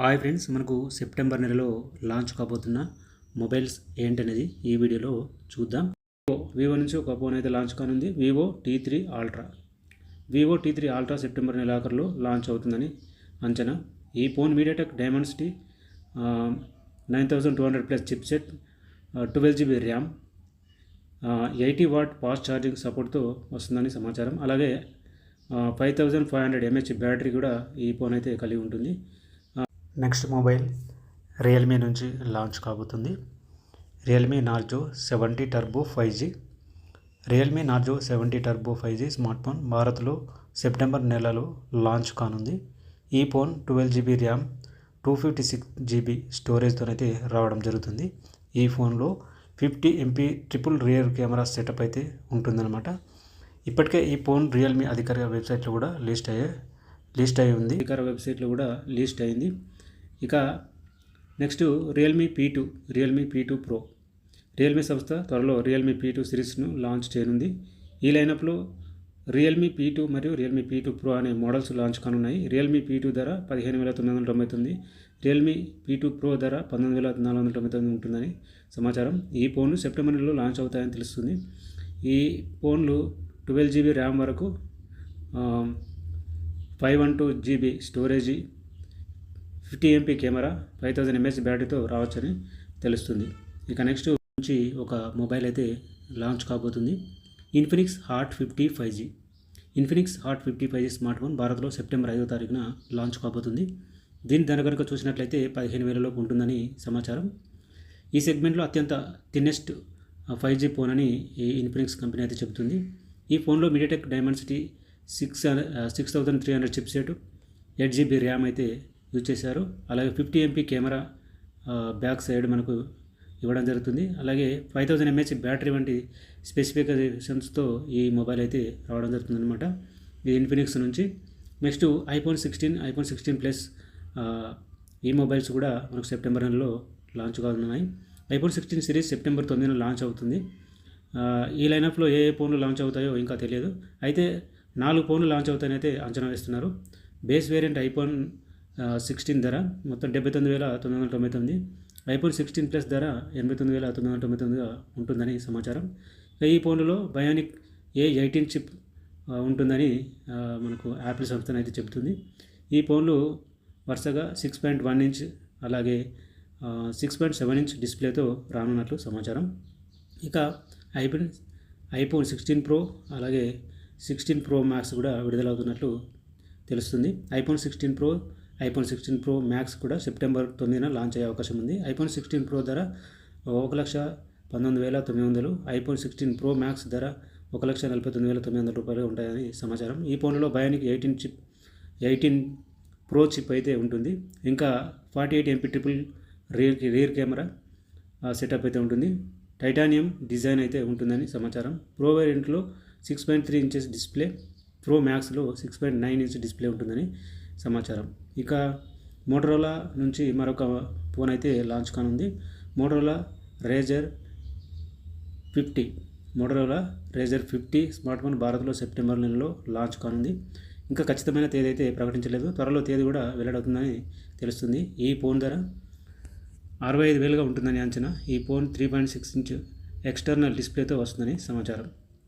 Hi friends మనకు September నెలలో launch కాబోతున్న మొబైల్స్ ఏంటనేది ఈ వీడియోలో చూద్దాం. వివో వివో నుంచి ఒక ఫోన్ అయితే లాంచ్ కానుంది. Vivo T three ultra Vivo T three ultra September నెలాఖరులో launch అవుతుందని అంచనా. ఈ phone MediaTek Dimensity nine thousand two hundred plus chipset twelve GB RAM eighty watt fast charging సపోర్ట్తో వస్తుందని సమాచారం. అలాగే five thousand five hundred MH battery కూడా ఈ phone అయితే కలిగి ఉంటుంది. నెక్స్ట్ మొబైల్ రియల్మీ నుంచి లాంచ్ కాబోతుంది. Realme Narzo seventy turbo five G Realme Narzo seventy turbo five G smart phone భారత్లో సెప్టెంబర్ నెలలో లాంచ్ కానుంది. ఈ phone twelve GB RAM two fifty six GB స్టోరేజ్తోనైతే రావడం జరుగుతుంది. ఈ ఫోన్లో fifty MP triple rear camera setup అయితే ఉంటుందన్నమాట. ఇప్పటికే ఈ ఫోన్ రియల్మీ అధికారిక వెబ్సైట్లో కూడా లిస్ట్ అయ్యే లిస్ట్ అయి ఉంది. అధికార వెబ్సైట్లో కూడా లిస్ట్ అయింది. ఇక next Realme P two Realme P two pro Realme సంస్థ త్వరలో రియల్మీ పీ టూ సిరీస్ను లాంచ్ చేయనుంది. ఈ లైనప్లో రియల్మీ పీ టూ మరియు రియల్మీ పీ టూ ప్రో అనే మోడల్స్ లాంచ్ కానున్నాయి. రియల్మీ పీ టూ ధర పదిహేను వేల తొమ్మిది వందల తొంభై తొమ్మిది రియల్మీ పీ టూ ప్రో ధర పంతొమ్మిది వేల నాలుగు వందల తొంభై తొమ్మిది ఉంటుందని సమాచారం. ఈ ఫోన్లు సెప్టెంబర్ నెలలో లాంచ్ అవుతాయని తెలుస్తుంది. ఈ ఫోన్లు ట్వెల్వ్ జీబీ ర్యామ్ వరకు five one two GB storage fifty MP camera five thousand mAh బ్యాటరీతో రావచ్చని తెలుస్తుంది. ఇక నెక్స్ట్ నుంచి ఒక మొబైల్ అయితే లాంచ్ కాబోతుంది. Infinix hot fifty five G Infinix hot fifty five G smart phone భారత్లో సెప్టెంబర్ ఐదో తారీఖున లాంచ్ కాబోతుంది. దీని ధర కనుక చూసినట్లయితే పదిహేను వేలలోపు ఉంటుందని సమాచారం. ఈ సెగ్మెంట్లో అత్యంత థిన్నెస్ట్ ఫైవ్ జీ ఫోన్ అని ఈ ఇన్ఫినిక్స్ కంపెనీ అయితే చెబుతుంది. ఈ ఫోన్లో MediaTek Dimensity six six thousand three hundred chip set eight GB RAM అయితే యూజ్ చేశారు. అలాగే fifty MP camera back side మనకు ఇవ్వడం జరుగుతుంది. అలాగే ఫైవ్ థౌజండ్ ఎంహెచ్ బ్యాటరీ వంటి స్పెసిఫికేషన్స్తో ఈ మొబైల్ అయితే రావడం జరుగుతుంది అనమాట ఇది ఇన్ఫినిక్స్ నుంచి. Next iPhone sixteen iPhone sixteen plus ఈ మొబైల్స్ కూడా మనకు సెప్టెంబర్ నెలలో లాంచ్ కానున్నాయి. ఐఫోన్ సిక్స్టీన్ సిరీస్ సెప్టెంబర్ తొమ్మిదిన లాంచ్ అవుతుంది. ఈ లైనప్లో ఏ ఏ ఫోన్లు లాంచ్ అవుతాయో ఇంకా తెలియదు. అయితే నాలుగు ఫోన్లు లాంచ్ అవుతాయని అయితే అంచనా వేస్తున్నారు. బేస్ వేరియంట్ ఐఫోన్ సిక్స్టీన్ ధర. మొత్తం డెబ్బై తొమ్మిది వేల తొమ్మిది వందల తొంభై తొమ్మిది. ఐఫోన్ సిక్స్టీన్ ప్లస్ ధర ఎనభై తొమ్మిది వేల తొమ్మిది వందల తొంభై తొమ్మిదిగా ఉంటుందని సమాచారం. ఈ ఫోన్లో బయానిక్ ఏ ఎయిటీన్ చిప్ ఉంటుందని మనకు యాపిల్ సంస్థ అయితే చెబుతుంది. ఈ ఫోన్లు వరుసగా సిక్స్ పాయింట్ వన్ ఇంచ్ అలాగే సిక్స్ పాయింట్ సెవెన్ ఇంచ్ డిస్ప్లేతో రానున్నట్లు సమాచారం. ఇక ఐఫోన్ ఐఫోన్ సిక్స్టీన్ ప్రో అలాగే సిక్స్టీన్ ప్రో మ్యాక్స్ కూడా విడుదలవుతున్నట్లు తెలుస్తుంది. IPhone sixteen pro iPhone sixteen pro max కూడా సెప్టెంబర్ తొమ్మిదిన లాంచ్ అయ్యే అవకాశం ఉంది. ఐఫోన్ సిక్స్టీన్ ప్రో ధర ఒక లక్ష పంతొమ్మిది వేల తొమ్మిది వందలు. ఐఫోన్ సిక్స్టీన్ ప్రో మ్యాక్స్ ధర ఒక లక్ష నలభై తొమ్మిది వేల తొమ్మిది వందల రూపాయలు ఉంటాయని సమాచారం. ఈ ఫోన్లో bionic eighteen chip eighteen pro chip అయితే ఉంటుంది. ఇంకా forty eight MP triple rear rear camera setup అయితే ఉంటుంది. టైటానియం డిజైన్ అయితే ఉంటుందని సమాచారం. Pro వేరియంట్లో six point three inches display pro మ్యాక్స్లో six point nine inch display ఉంటుందని సమాచారం. ఇక మోటరోలా నుంచి మరొక ఫోన్ అయితే లాంచ్ కానుంది. Motorola Razr fifty Motorola Razr fifty smart phone భారత్లో సెప్టెంబర్ నెలలో లాంచ్ కానుంది. ఇంకా ఖచ్చితమైన తేదీ అయితే ప్రకటించలేదు. త్వరలో తేదీ కూడా వెల్లడవుతుందని తెలుస్తుంది. ఈ ఫోన్ ధర అరవై ఐదు వేలుగా ఉంటుందని అంచనా. ఈ phone three point six inch external డిస్ప్లేతో వస్తుందని సమాచారం.